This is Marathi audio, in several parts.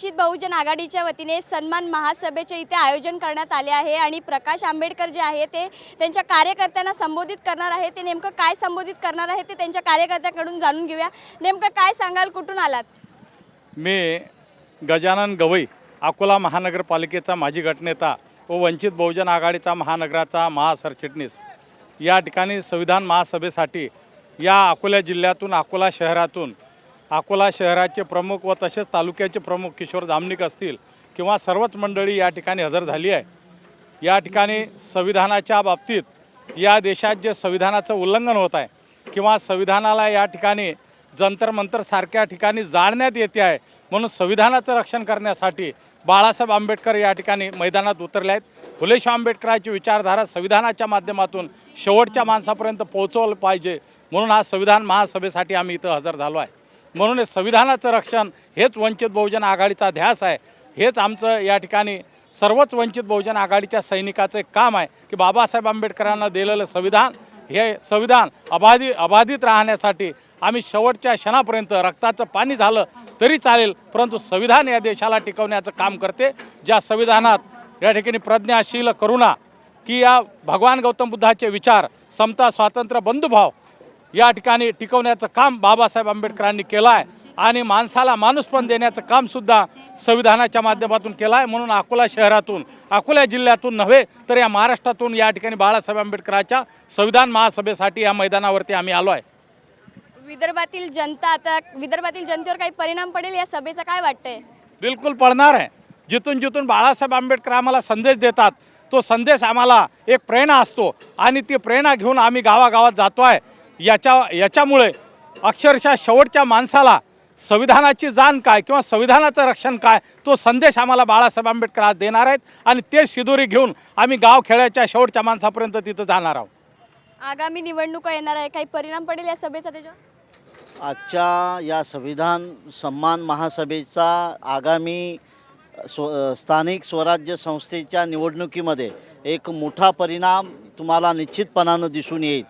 वंचित बहुजन आघाडीच्या वतीने सन्मान महासभेचे इथे आयोजन करण्यात आले आहे आणि प्रकाश आंबेडकर जे आहे ते त्यांच्या कार्यकर्त्यांना संबोधित करणार आहे. ते नेमकं काय संबोधित करणार आहे ते त्यांच्या कार्यकर्त्याकडून जाणून घेऊया. नेमकं काय सांगाल? कुठून आलात? मी गजानन गवई अकोला महानगरपालिकेचा माजी गटनेता व वंचित बहुजन आघाडीचा महानगराचा महासरचिटणीस. या ठिकाणी संविधान महासभेसाठी या अकोला जिल्ह्यातून अकोला शहरातून अकोला शहराचे प्रमुख व तसेच तालुक्याचे प्रमुख किशोर जामनिक असतील किंवा सर्वच मंडळी या ठिकाणी हजर झाली आहे. या ठिकाणी संविधानाच्या बाबतीत या देशात जे संविधानाचं उल्लंघन होत आहे किंवा संविधानाला या ठिकाणी जंतर मंतर सारख्या ठिकाणी जाळण्यात येते आहे म्हणून संविधानाचं रक्षण करण्यासाठी बाळासाहेब आंबेडकर या ठिकाणी मैदानात उतरले आहेत. फुलेशाह आंबेडकरांची विचारधारा संविधानाच्या माध्यमातून शेवटच्या माणसापर्यंत पोहोचवलं पाहिजे म्हणून हा संविधान महासभेसाठी आम्ही इथं हजर झालो आहे. म्हणून हे संविधानाचं रक्षण हेच वंचित बहुजन आघाडीचा ध्यास आहे. हेच आमचं या ठिकाणी सर्वच वंचित बहुजन आघाडीच्या सैनिकाचं एक काम आहे की बाबासाहेब आंबेडकरांना दिलेलं संविधान हे संविधान अबाधित अबाधित राहण्यासाठी आम्ही शेवटच्या क्षणापर्यंत रक्ताचं पाणी झालं तरी चालेल परंतु संविधान या देशाला टिकवण्याचं काम करते ज्या संविधानात या ठिकाणी प्रज्ञाशील करुणा की या भगवान गौतम बुद्धाचे विचार समता स्वातंत्र्य बंधुभाव या ठिकाणी टिकवण्याचं काम बाबासाहेब आंबेडकरांनी केलं आहे आणि माणसाला माणूसपण देण्याचं कामसुद्धा संविधानाच्या माध्यमातून केलं आहे म्हणून अकोला शहरातून अकोला जिल्ह्यातून नव्हे तर या महाराष्ट्रातून या ठिकाणी बाळासाहेब आंबेडकरांच्या संविधान महासभेसाठी या मैदानावरती आम्ही आलो आहे विदर्भातील जनता आता विदर्भातील जनतेवर काही परिणाम पडेल या सभेचा काय वाटतंय? बिलकुल पडणार आहे. जिथून जिथून बाळासाहेब आंबेडकर आम्हाला संदेश देतात तो संदेश आम्हाला एक प्रेरणा असतो आणि ती प्रेरणा घेऊन आम्ही गावागावात जातो आहे याच्या याच्यामुळे अक्षरशः शेवटच्या माणसाला संविधानाची जाण काय किंवा संविधानाचं रक्षण काय तो संदेश आम्हाला बाळासाहेब आंबेडकर आज देणार आहेत आणि ते शिदोरी घेऊन आम्ही गाव खेड्याच्या शेवटच्या माणसापर्यंत तिथं जाणार आहोत. आगामी निवडणुका येणार आहे. काही परिणाम पडेल या सभेचा त्याच्यावर? आजच्या या संविधान सन्मान महासभेचा आगामी स्व स्थानिक स्वराज्य संस्थेच्या निवडणुकीमध्ये एक मोठा परिणाम तुम्हाला निश्चितपणानं दिसून येईल.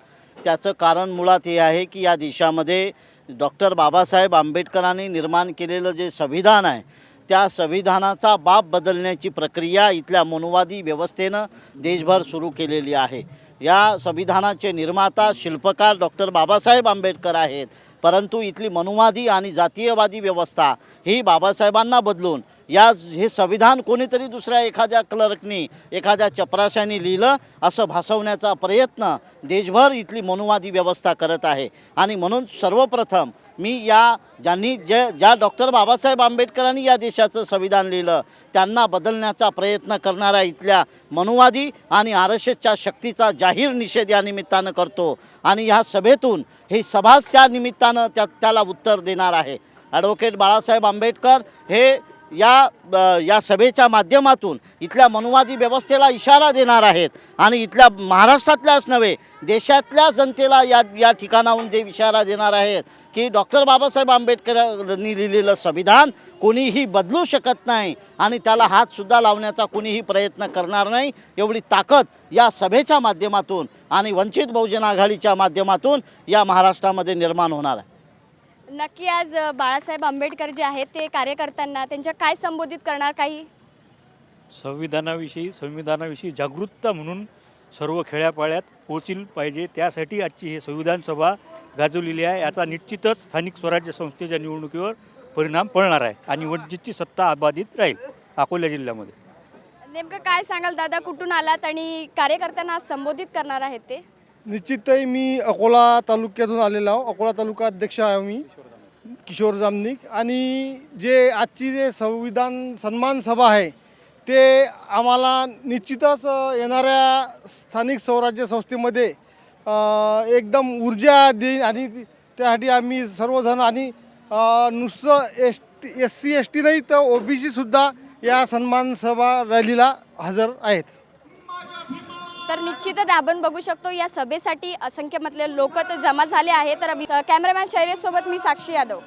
त्याचं कारण मुळात हे आहे की या देशामध्ये डॉक्टर बाबासाहेब आंबेडकरांनी निर्माण केलेलं जे संविधान आहे त्या संविधानाचा बाप बदलण्याची प्रक्रिया इथल्या मनुवादी व्यवस्थेनं देशभर सुरू केलेली आहे. या संविधानाचे निर्माता शिल्पकार डॉक्टर बाबासाहेब आंबेडकर आहेत परंतु इथली मनुवादी आणि जातीयवादी व्यवस्था ही बाबासाहेबांना बदलून या हे संविधान कोणीतरी दुसऱ्या एखाद्या क्लर्कनी एखाद्या चपराशाने लिहिलं असं भासवण्याचा प्रयत्न देशभर इथली मनुवादी व्यवस्था करत आहे. आणि म्हणून सर्वप्रथम मी या ज्यांनी जे ज्या डॉक्टर बाबासाहेब आंबेडकरांनी या देशाचं संविधान लिहिलं त्यांना बदलण्याचा प्रयत्न करणाऱ्या इथल्या मनुवादी आणि आर एस एसच्या शक्तीचा जाहीर निषेध या निमित्तानं करतो. आणि ह्या सभेतून ही सभाच त्या निमित्तानं त्या त्याला उत्तर देणार आहे. ॲडव्होकेट बाळासाहेब आंबेडकर हे या या सभेच्या माध्यमातून इथल्या मनुवादी व्यवस्थेला इशारा देणार आहेत. आणि इथल्या महाराष्ट्रातल्याच नव्हे देशातल्या जनतेला या या ठिकाणाहून जे इशारा देणार आहेत की डॉक्टर बाबासाहेब आंबेडकरांनी लिहिलेलं संविधान कोणीही बदलू शकत नाही आणि त्याला हातसुद्धा लावण्याचा कोणीही प्रयत्न करणार नाही एवढी ताकद या सभेच्या माध्यमातून आणि वंचित बहुजन आघाडीच्या माध्यमातून या महाराष्ट्रामध्ये निर्माण होणार आहे. नक्की आज बाळासाहेब आंबेडकर जे आहेत ते कार्यकर्त्यांना त्यांच्या काय संबोधित करणार काही? संविधानाविषयी संविधानाविषयी जागरूकता म्हणून सर्व खेड्यापाड्यात पोहोचली पाहिजे. त्यासाठी आजची ही संविधान सभा गाजवलेली आहे. याचा निश्चितच स्थानिक स्वराज्य संस्थेच्या निवडणुकीवर परिणाम पडणार आहे आणि वंचितची सत्ता अबाधित राहील अकोला जिल्ह्यामध्ये. नेमकं काय सांगाल दादा? कुठून आलात आणि कार्यकर्त्यांना आज संबोधित करणार आहेत ते? निश्चितही मी अकोला तालुक्यातून आलेलो आहो. अकोला तालुका अध्यक्ष आहे मी किशोर जामनिक. आणि जे आजची जे संविधान सन्मान सभा आहे ते आम्हाला निश्चितच येणाऱ्या स्थानिक स्वराज्य संस्थेमध्ये एकदम ऊर्जा देईन. आणि त्यासाठी आम्ही सर्वजण आणि नुसतं S T S C S T नाही तर ओ बी सीसुद्धा या सन्मान सभा रॅलीला हजर आहेत. तर निश्चितच आपण बघू शकतो या सभेसाठी असंख्य मतले लोक तर जमा झाले आहेत. तर कॅमेरामॅन शैलेश मी साक्षी यादव.